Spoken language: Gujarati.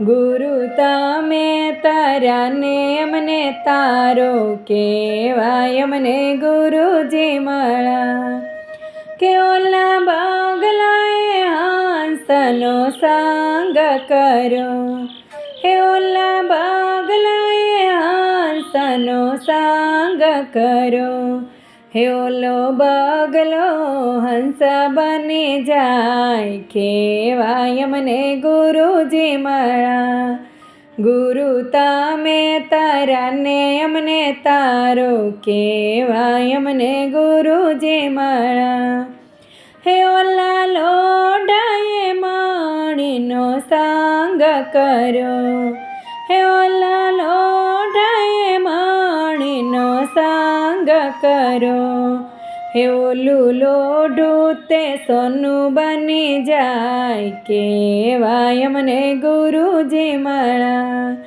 ગુરુ તમે તારા ને અમને તારો કેવાય મને ગુરુજી મળા કે ઓલા બાગલાએ હાંસનો સાંગ કરો. હે ઓલા બાગલાએ હાંસનો સાંગ કર્યો હે ઓલો બગલો, હંસ બની જાય કેવાય મને ગુરુજી મળા ગુરુ તમે તારા ને અમને તારો કેવાય અમને ગુરુજી મળા હે ઓલા લોડાએ માણીનો સાંગ કરો. હે ઓલા લોડાએ માણીનો સાંગ કર્યો હે ઓલું લોઢું તે સોનું બની જાય. કેવાય મને ગુરુજી મળા.